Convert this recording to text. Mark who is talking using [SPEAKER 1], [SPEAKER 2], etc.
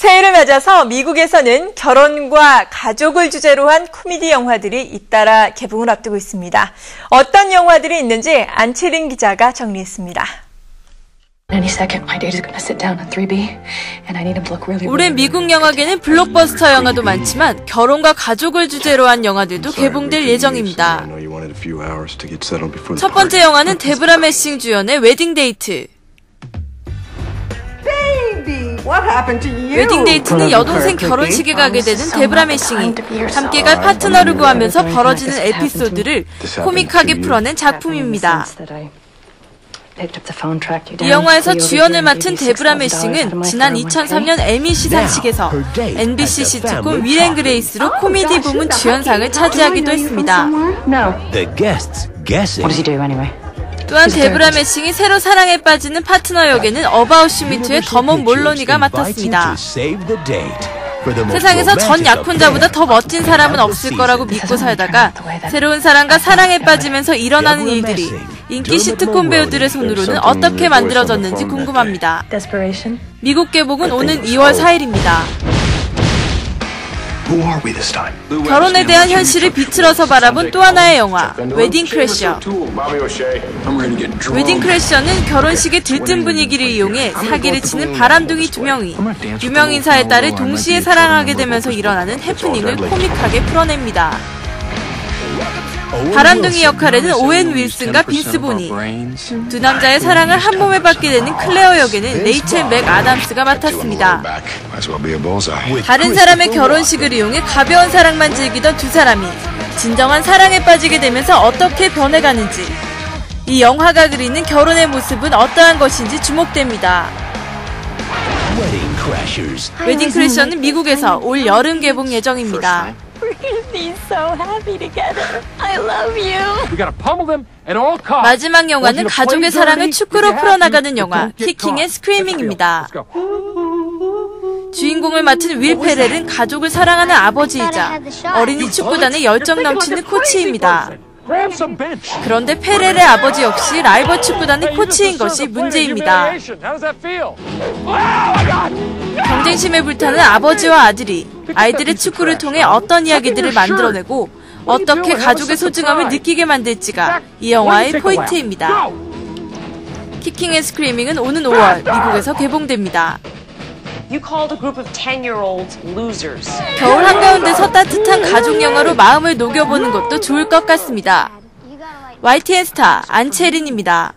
[SPEAKER 1] 새해를 맞아서 미국에서는 결혼과 가족을 주제로 한 코미디 영화들이 잇따라 개봉을 앞두고 있습니다. 어떤 영화들이 있는지 안채린 기자가 정리했습니다.
[SPEAKER 2] 올해 미국 영화계는 블록버스터 영화도 많지만 결혼과 가족을 주제로 한 영화들도 개봉될 예정입니다. 첫 번째 영화는 데브라 메싱 주연의 웨딩 데이트. 웨딩 데이트는 여동생 결혼식에 가게 되는 데브라 메싱이 함께 갈 파트너를 구하면서 벌어지는 에피소드를 코믹하게 풀어낸 작품입니다. 이 영화에서 주연을 맡은 데브라 메싱은 지난 2003년 에미 시상식에서 NBC 시트콤 윌앤 그레이스로 코미디 부문 주연상을 차지하기도 했습니다. 또한 데브라 메싱이 새로 사랑에 빠지는 파트너 역에는 어바웃 슈미트의 더먼 몰로니가 맡았습니다. 세상에서 전 약혼자보다 더 멋진 사람은 없을 거라고 믿고 살다가 새로운 사람과 사랑에 빠지면서 일어나는 일들이 인기 시트콤 배우들의 손으로는 어떻게 만들어졌는지 궁금합니다. 미국 개봉은 오는 2월 4일입니다. 결혼에 대한 현실을 비틀어서 바라본 또 하나의 영화 웨딩 크래셔 웨딩 크래셔는 결혼식의 들뜬 분위기를 이용해 사기를 치는 바람둥이 두 명이 유명 인사의 딸을 동시에 사랑하게 되면서 일어나는 해프닝을 코믹하게 풀어냅니다. 바람둥이 역할에는 오웬 윌슨과 빈스 보니 두 남자의 사랑을 한 몸에 받게 되는 클레어 역에는 레이첼 맥 아담스가 맡았습니다. 다른 사람의 결혼식을 이용해 가벼운 사랑만 즐기던 두 사람이 진정한 사랑에 빠지게 되면서 어떻게 변해가는지 이 영화가 그리는 결혼의 모습은 어떠한 것인지 주목됩니다. 웨딩 크래셔는 미국에서 올 여름 개봉 예정입니다. 마지막 영화는 가족의 사랑을 축구로 풀어나가는 영화 키킹 앤 스크리밍입니다. 주인공을 맡은 윌 페렐은 가족을 사랑하는 아버지이자 어린이 축구단의 열정 넘치는 코치입니다. 그런데 페렐의 아버지 역시 라이벌 축구단의 코치인 것이 문제입니다. 경쟁심에 불타는 아버지와 아들이 아이들의 축구를 통해 어떤 이야기들을 만들어내고 어떻게 가족의 소중함을 느끼게 만들지가 이 영화의 포인트입니다. 키킹 앤 스크리밍은 오는 5월 미국에서 개봉됩니다. 겨울 한가운데서 따뜻한 가족 영화로 마음을 녹여보는 것도 좋을 것 같습니다. YTN 스타 안채린입니다.